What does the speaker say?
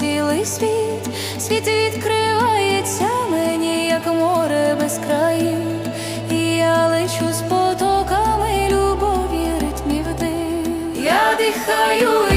цілий світ, світ відкривається мені, як море без краю, і я лечу з потоками любові, ритмів див. Я дихаю.